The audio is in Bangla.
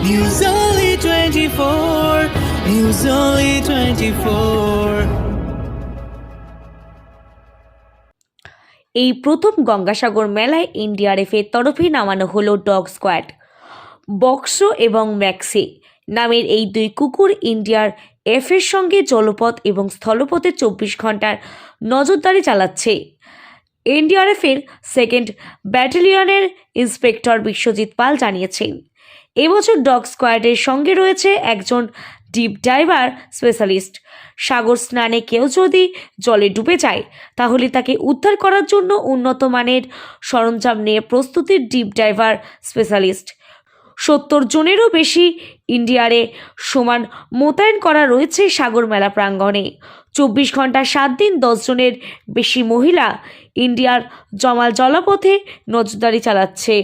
News Only 24. News Only 24. এই প্রথম গঙ্গাসাগর মেলায় এনডিআরএফের তরফে নামানো হলো ডগ স্কোয়াড বক্সো এবং ম্যাক্সি নামের এই দুই কুকুর ইন্ডিয়ার এফের সঙ্গে জলপথ এবং স্থলপথে চব্বিশ ঘণ্টার নজরদারি চালাচ্ছে এনডিআরএফের সেকেন্ড ব্যাটালিয়নের ইন্সপেক্টর বিশ্বজিৎ পাল জানিয়েছেন। এবছর ডগ স্কোয়াডের সঙ্গে রয়েছে একজন ডিপ ডাইভার স্পেশালিস্ট সাগর স্নানে কেউ যদি জলে ডুবে যায়, তাহলে তাকে উদ্ধার করার জন্য উন্নত মানের সরঞ্জাম নিয়ে প্রস্তুতির ডিপ ডাইভার স্পেশালিস্ট সত্তর জনেরও বেশি ইন্ডিয়ারে সমান মোতায়েন করা রয়েছে সাগর মেলা প্রাঙ্গণে। চব্বিশ ঘণ্টা সাত দিন দশ জনের বেশি মহিলা ইন্ডিয়ার জমাল জলপথে নজরদারি চালাচ্ছে।